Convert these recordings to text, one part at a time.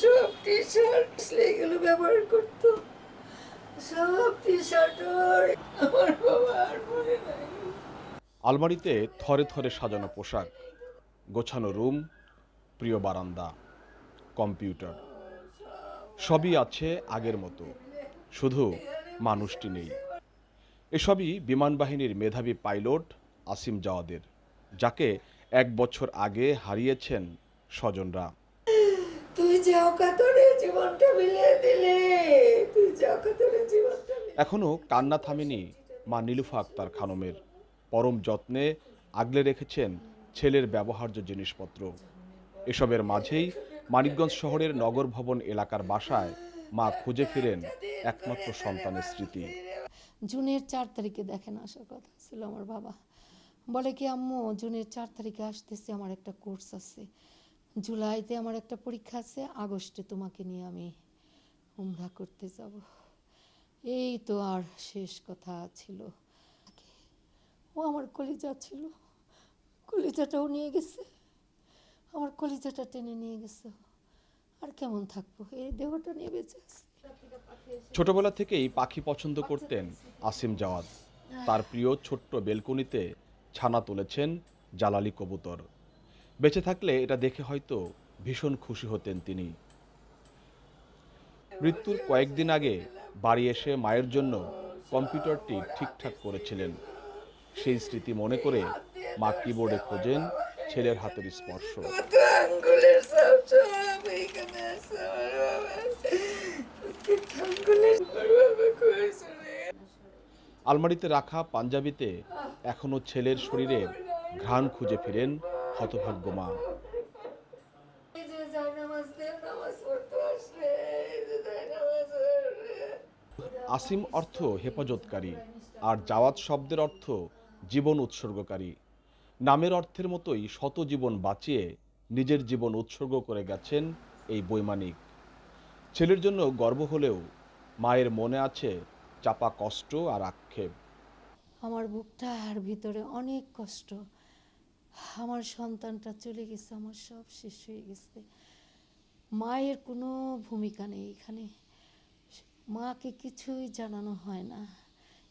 সব T shirt ব্যবহার সব টি শার্ট আমার আলমারিতে থরে থরে সাজানো পোশাক, গোছানো রুম, প্রিয় বারান্দা, কম্পিউটার, সবই আছে আগের মতো। শুধু মানুষটি নেই। এসবই বিমান বাহিনীর মেধাবী পাইলট আসিম জাওয়াদের, যাকে এক বছর আগে হারিয়েছেন স্বজনরা। তুই যে জীবনটা মিলিয়ে দিলে তুই যে অকাতরে জীবনটা এখনও কান্না থামেনি মা নীলুফা আক্তার খানমের। পরম যত্নে আগলে রেখেছেন ছেলের ব্যবহার্য জিনিসপত্র। এসবের মাঝেই মানিকগঞ্জ শহরের নগর ভবন এলাকার বাসায় মা খুঁজে ফিরেন একমাত্র সন্তানের স্মৃতি। জুনের চার তারিখে দেখেন আসার কথা ছিল আমার বাবা। বলে কি আম্মু জুনের চার তারিখে আসতেছে আমার একটা কোর্স আছে। জুলাইতে আমার একটা পরীক্ষা আছে আগস্টে তোমাকে নিয়ে আমি উমরা করতে যাব। এই তো আর শেষ কথা ছিল। ও আমার কলিজা ছিল। কলিজাটাও নিয়ে গেছে। আমার কলিজাটা টেনে নিয়ে গেছে। আর কেমন থাকব? এই দেহটা নিয়ে বেঁচে আছে। ছোটবেলা থেকেই পাখি পছন্দ করতেন আসিম জাওয়াদ। তার প্রিয় ছোট্ট বেলকনিতে ছানা তুলেছেন জালালি কবুতর। বেঁচে থাকলে এটা দেখে হয়তো ভীষণ খুশি হতেন তিনি। মৃত্যুর কয়েকদিন আগে বাড়ি এসে মায়ের জন্য কম্পিউটারটি ঠিকঠাক করেছিলেন। সেই স্মৃতি মনে করে মা কিবোর্ডে খোঁজেন, ছেলের হাতের স্পর্শ। আলমারিতে রাখা পাঞ্জাবিতে এখনও ছেলের শরীরের ঘ্রাণ খুঁজে ফিরেন হতভাগ্য মা। আসিম অর্থ হেফাজতকারী, আর জাওয়াত শব্দের অর্থ জীবন উৎসর্গকারী। নামের অর্থের মতোই শত জীবন বাঁচিয়ে নিজের জীবন উৎসর্গ করে গেছেন এই বৈমানিক। ছেলের জন্য গর্ব হলেও মায়ের মনে আছে চাপা কষ্ট আর আক্ষেপ। আমার বুকটার ভিতরে অনেক কষ্ট। আমার সন্তানটা চলে গেছে, আমার সব শেষ হয়ে গেছে। মায়ের কোনো ভূমিকা নেই এখানে। মাকে কিছুই জানানো হয় না।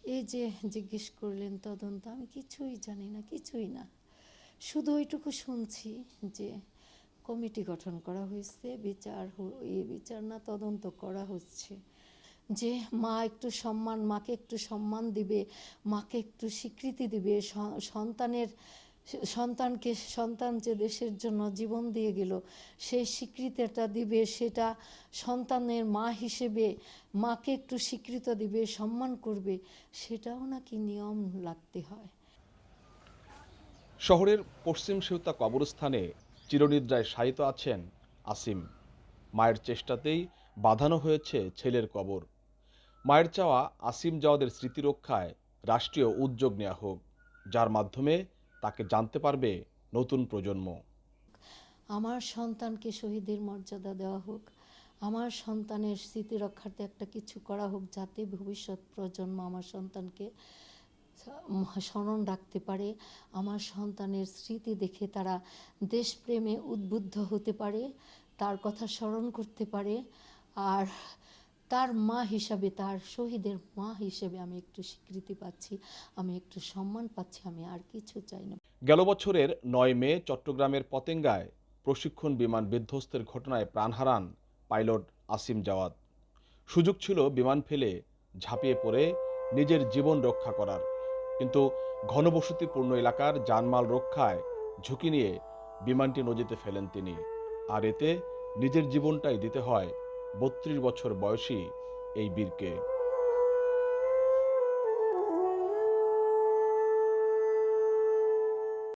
এই যে জিজ্ঞেস করলেন তদন্ত, আমি কিছুই জানি না, কিছুই না। শুধু ওইটুকু শুনছি যে কমিটি গঠন করা হয়েছে, বিচার এই বিচার না, তদন্ত করা হচ্ছে। যে মা একটু সম্মান, মাকে একটু সম্মান দিবে, মাকে একটু স্বীকৃতি দিবে সন্তানের সন্তানকে, সন্তান যে দেশের জন্য জীবন দিয়ে গেল সেই স্বীকৃতিটা দিবে, সেটা সন্তানের মা হিসেবে, মাকে একটু স্বীকৃত দিবে, সম্মান করবে, সেটাও নাকি নিয়ম লাগতে হয়। শহরের পশ্চিম সেউতা কবরস্থানে চিরনিদ্রায় শায়িত আছেন আসিম। মায়ের চেষ্টাতেই বাঁধানো হয়েছে ছেলের কবর। মায়ের চাওয়া আসিম জাওয়াদের স্মৃতি রক্ষায় রাষ্ট্রীয় উদ্যোগ নেওয়া হোক, যার মাধ্যমে তাকে জানতে পারবে নতুন প্রজন্ম। আমার সন্তানকে শহীদের মর্যাদা দেওয়া হোক, আমার সন্তানের স্মৃতি রক্ষার্থে একটা কিছু করা হোক যাতে ভবিষ্যৎ প্রজন্ম আমার সন্তানকে স্মরণ রাখতে পারে, আমার সন্তানের স্মৃতি দেখে তারা দেশপ্রেমে উদ্বুদ্ধ হতে পারে, তার কথা স্মরণ করতে পারে, আর তার মা হিসাবে, তার শহীদের মা হিসেবে আমি একটু স্বীকৃতি পাচ্ছি, আমি একটু সম্মান পাচ্ছি, আমি আর কিছু চাই না। গেল বছরের নয় মে চট্টগ্রামের পতেঙ্গায় প্রশিক্ষণ বিমান বিধ্বস্তের ঘটনায় প্রাণ হারান পাইলট আসিম জাওয়াদ সুযোগ ছিল বিমান ফেলে ঝাঁপিয়ে পড়ে নিজের জীবন রক্ষা করার। কিন্তু ঘনবসতিপূর্ণ এলাকার জানমাল রক্ষায় ঝুঁকি নিয়ে বিমানটি নদীতে ফেলেন তিনি। আর এতে নিজের জীবনটাই দিতে হয় বত্রিশ বছর বয়সী এই বীরকে